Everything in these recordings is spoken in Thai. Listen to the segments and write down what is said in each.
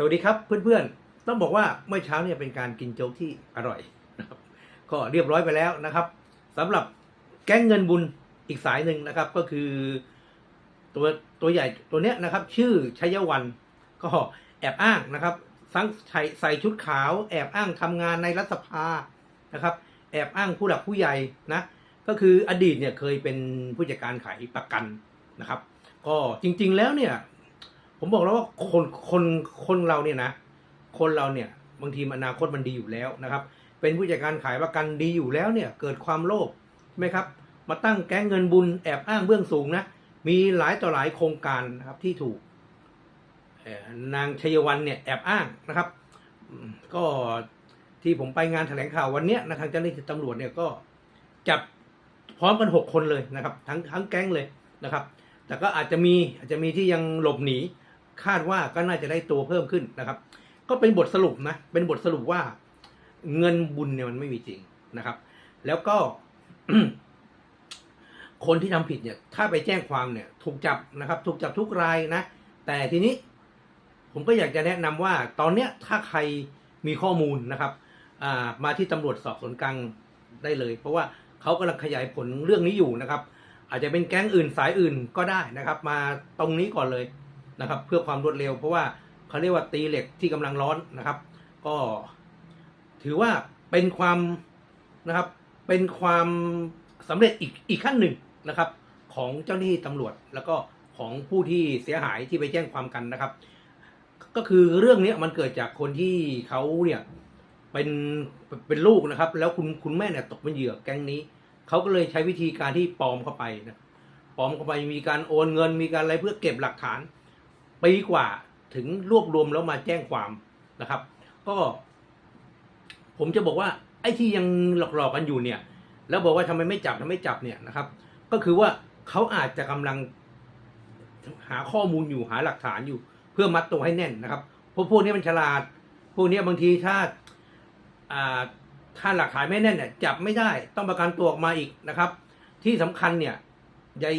สวัสดีครับเพื่อนๆ ต้องบอกว่าเมื่อเช้าเนี่ยเป็นการกินโจ๊กที่อร่อยนะครับก็เรียบร้อยไปแล้วนะครับสำหรับแก๊งเงินบุญอีกสายหนึ่งนะครับ ก็คือตัวตัวใหญ่ตัวเนี้ยนะครับ ชื่อชัยวันก็แอบอ้างนะครับทั้งใส่ใส่ชุดขาวแอบอ้างทำงานในรัฐสภานะครับ แอบอ้างผู้หลักผู้ใหญ่นะก็คืออดีตเนี่ยเคยเป็นผู้จัดการขายประกันนะครับ ก็จริงๆแล้วเนี่ย ผมบอกแล้วว่าคนคนคนเราเนี่ยนะ คนเราเนี่ยบางทีอนาคตมันดีอยู่แล้วนะครับ เป็นผู้จัดการขายประกันดีอยู่แล้วเนี่ยเกิดความโลภใช่ไหมครับ มาตั้งแก๊งเงินบุญแอบอ้างเบื้องสูงนะ มีหลายต่อหลายโครงการนะครับที่ถูกนางชัยวันเนี่ยแอบอ้างนะครับ ก็ที่ผมไปงานแถลงข่าววันเนี้ยนะทางเจ้าหน้าที่ตำรวจเนี่ยก็จับพร้อมกันหกคนเลยนะครับ ทั้งทั้งแก๊งเลยนะครับ แต่ก็อาจจะมีอาจจะมีที่ยังหลบหนี คาดว่าก็น่าจะได้ตัวเพิ่มขึ้นนะครับ ก็เป็นบทสรุปนะ เป็นบทสรุปว่าเงินบุญเนี่ยมันไม่มีจริงนะครับ แล้วก็ คนที่ทำผิดเนี่ย ถ้าไปแจ้งความเนี่ย ถูกจับนะครับ ถูกจับทุกรายนะ แต่ทีนี้ ผมก็อยากจะแนะนำว่า ตอนเนี้ยถ้าใครมีข้อมูลนะครับมาที่ตำรวจสอบสวนกลางได้เลย เพราะว่าเขากำลังขยายผลเรื่องนี้อยู่นะครับ อาจจะเป็นแก๊งอื่นสายอื่นก็ได้นะครับ มาตรงนี้ก่อนเลย นะครับเพื่อความรวดเร็ว เพราะว่าเขาเรียกว่าตีเหล็กที่กำลังร้อนนะครับ ก็ถือว่าเป็นความนะครับเป็นความสำเร็จอีกอีกขั้นหนึ่งนะครับ ของเจ้าหน้าที่ตำรวจ แล้วก็ของผู้ที่เสียหายที่ไปแจ้งความกันนะครับ ก็คือเรื่องนี้มันเกิดจากคนที่เขาเนี่ยเป็นเป็นลูกนะครับ แล้วคุณคุณแม่เนี่ยตกเป็นเหยื่อแก๊งนี้เขาก็เลยใช้วิธีการที่ปลอมเข้าไปนะปลอมเข้าไปมีการโอนเงินมีการอะไรเพื่อเก็บหลักฐาน ปีกว่าถึงรวบรวมแล้วมาแจ้งความนะครับ ก็ ผมจะบอกว่า ไอ้ที่ยังหลอกๆกันอยู่เนี่ย แล้วบอกว่าทำไมไม่จับทำไมไม่จับเนี่ยนะครับ ก็คือว่าเขาอาจจะกำลังหาข้อมูลอยู่หาหลักฐานอยู่ เพื่อมัดตัวให้แน่นนะครับเพราะพวกนี้มันฉลาด พวกนี้บางทีถ้าถ้าหลักฐานไม่แน่นเนี่ยจับไม่ได้ต้องประกันตัวออกมาอีกนะครับ ที่สำคัญเนี่ยยาย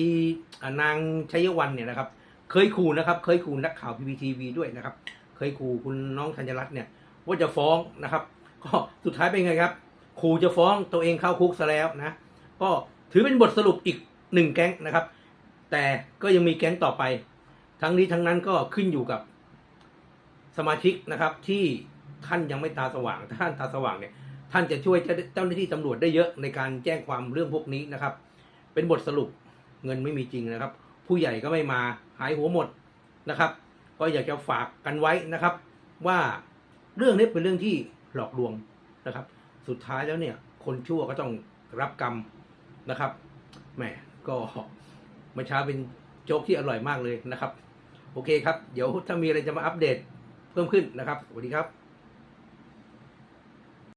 นางชัยวันเนี่ยนะครับ เคยขู่นะครับ เคยขู่นักข่าวพีพีทีวีด้วยนะครับ เคยขู่คุณน้องธัญรัตน์เนี่ยว่าจะฟ้องนะครับ ก็สุดท้ายเป็นไงครับขู่จะฟ้องตัวเองเข้าคุกซะแล้วนะก็ถือเป็นบทสรุปอีกหนึ่งแก๊งนะครับ แต่ก็ยังมีแก๊งต่อไป ทั้งนี้ทั้งนั้นก็ขึ้นอยู่กับสมาชิกนะครับ ที่ท่านยังไม่ตาสว่างถ้าท่านตาสว่างเนี่ยท่านจะช่วยเจ้าเจ้าหน้าที่ตำรวจได้เยอะในการแจ้งความเรื่องพวกนี้นะครับ เป็นบทสรุปเงินไม่มีจริงนะครับ ผู้ใหญ่ก็ไม่มาหายหัวหมดนะครับ ก็อยากจะฝากกันไว้นะครับ ว่าเรื่องนี้เป็นเรื่องที่หลอกลวงนะครับ สุดท้ายแล้วเนี่ยคนชั่วก็ต้องรับกรรมนะครับแหมก็มื่อเช้าเป็นโจ๊กที่อร่อยมากเลยนะครับ โอเคครับ เดี๋ยวถ้ามีอะไรจะมาอัปเดตเพิ่มขึ้นนะครับสวัสดีครับ